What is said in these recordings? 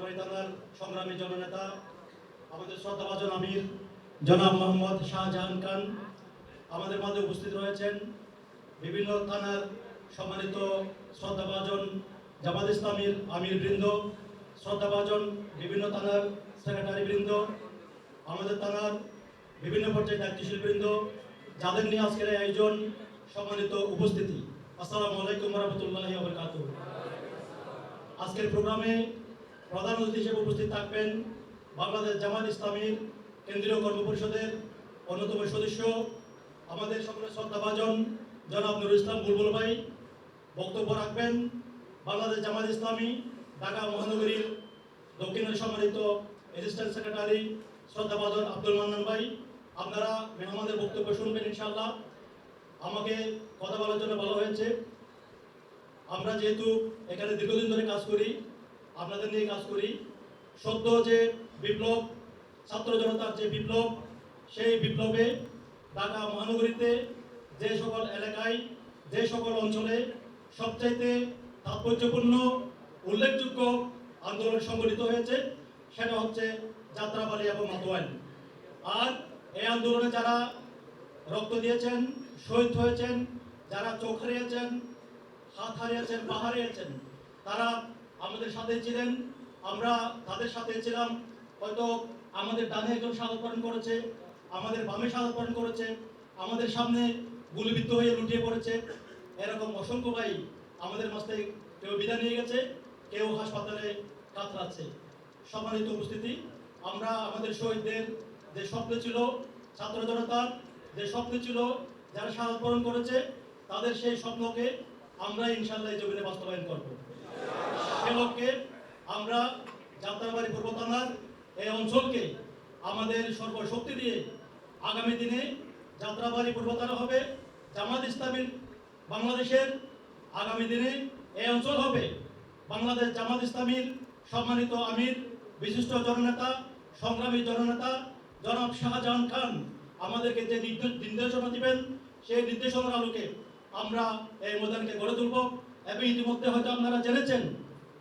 যাত্রাবাড়ি থানার সংগ্রামী জননেতা, আমাদের শ্রদ্ধাভাজন আমির, জনাব মোহাম্মদ শাহজাহান খান আমাদের মাঝে উপস্থিত রয়েছেন। বিভিন্ন থানার সম্মানিত শ্রদ্ধাভাজন জামাত ইসলামীর আমির বৃন্দ, শ্রদ্ধাভাজন বিভিন্ন থানার সেক্রেটারি বৃন্দ, আমাদের থানার বিভিন্ন পর্যায়ে দায়িত্বশীল বৃন্দ, যাদের নিয়ে আজকের এই আয়োজন সম্মানিত উপস্থিতি। আসসালামু আলাইকুম রহমতুল্লাহ আজকের প্রোগ্রামে প্রধান অতিথি হিসেবে উপস্থিত থাকবেন বাংলাদেশ জামাত ইসলামীর কেন্দ্রীয় কর্মপরিষদের অন্যতম সদস্য, আমাদের সকলের শ্রদ্ধাভাজন জনাব নুরুল ইসলাম বুলবুল ভাই। বক্তব্য রাখবেন বাংলাদেশ জামাত ইসলামী, ঢাকা মহানগরীর দক্ষিণের সম্মানিত অ্যাসিস্ট্যান্ট সেক্রেটারি শ্রদ্ধাভাজন আব্দুল মান্নান ভাই। আপনারা মেহমানদের বক্তব্য শুনবেন ইনশাআল্লাহ। আমাকে কথা বলার জন্য বলা হয়েছে, আমরা যেহেতু এখানে দীর্ঘদিন ধরে কাজ করি আপনাদের নিয়ে কাজ করি। সদ্য যে বিপ্লব, ছাত্র জনতার যে বিপ্লব, সেই বিপ্লবে ঢাকা মহানগরীতে যে সকল এলাকায়, যে সকল অঞ্চলে সবচাইতে তাৎপর্যপূর্ণ, উল্লেখযোগ্য আন্দোলন সংগঠিত হয়েছে, সেটা হচ্ছে যাত্রাবাড়ি এবং মাতোয়াইল আর এই আন্দোলনে যারা রক্ত দিয়েছেন, শহীদ হয়েছেন, যারা চোখ হারিয়েছেন, হাত হারিয়েছেন, পা হারিয়েছেন, তারা আমাদের সাথে ছিলেন, আমরা তাদের সাথে ছিলাম, হয়তো আমাদের ডানে একজন পালন করেছে, আমাদের বামে পালন করেছে, আমাদের সামনে গুলিবিদ্ধ হয়ে লুটিয়ে পড়েছে। এরকম অসংখ্য ভাই আমাদের মাঝ থেকে কেউ বিদায় নিয়ে গেছে, কেউ হাসপাতালে কাতরাচ্ছে। সম্মানিত উপস্থিতি, আমরা আমাদের শহীদদের যে স্বপ্ন ছিল, ছাত্র জনতার যে স্বপ্ন ছিল, যারা পালন করেছে, তাদের সেই স্বপ্নকে আমরা ইনশাল্লাহ জমিনে বাস্তবায়ন করব। সে লক্ষ্যে আমরা যাত্রাবাড়ি পূর্ব থানার এই অঞ্চলকে আমাদের সর্বশক্তি দিয়ে আগামী দিনে যাত্রাবাড়ি পূর্ব থানা হবে, জামাত ইসলামীর বাংলাদেশের আগামী দিনে এই অঞ্চল হবে। বাংলাদেশ জামাত ইসলামীর সম্মানিত আমির, বিশিষ্ট জননেতা, সংগ্রামী জননেতা জনাব শাহজাহান খান আমাদেরকে যে নির্দেশ নির্দেশনা দিবেন, সেই নির্দেশনার আলোকে আমরা এই ময়দানকে গড়ে তুলব। এবং ইতিমধ্যে হয়তো আপনারা জেনেছেন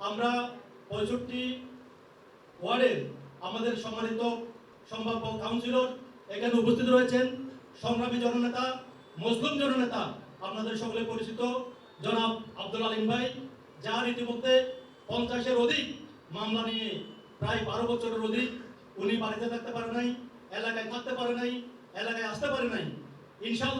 আমরা পঁয়ষট্টি ওয়ার্ডের আমাদের সম্মানিত সম্ভাব্য কাউন্সিলর এখানে উপস্থিত রয়েছেন। সংগ্রামী জননেতা, মুসলিম জননেতা, আপনাদের সকলে পরিচিত জনাব আব্দুল আলিম ভাই, যার ইতিমধ্যে পঞ্চাশের অধিক মামলা নিয়ে প্রায় বারো বছরের অধিক উনি বাড়িতে থাকতে পারে নাই, এলাকায় থাকতে পারে নাই, এলাকায় আসতে পারে নাই। ইনশাল্লাহ